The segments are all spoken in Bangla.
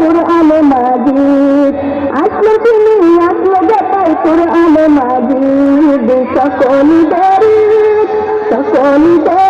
কোরআনে মাজিদ। আসলো তুমি আসলো ব্যাপার কোরআনে মাজিদ। সকল দরি সকল দরি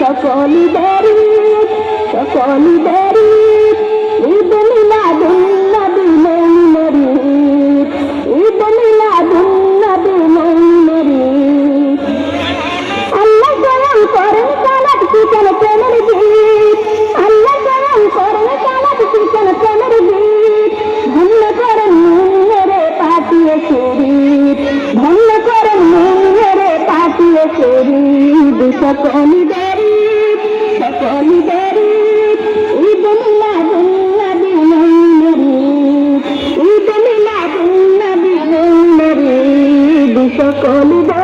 সকল বাড়ি সকল বাড়ি। সকল গরিব সকল গরিব ঈদুল্লাহ দুল্লা বিনুল্লা ঈদুল্লাহ দুল্লা বিনুল্লা সকল গরিব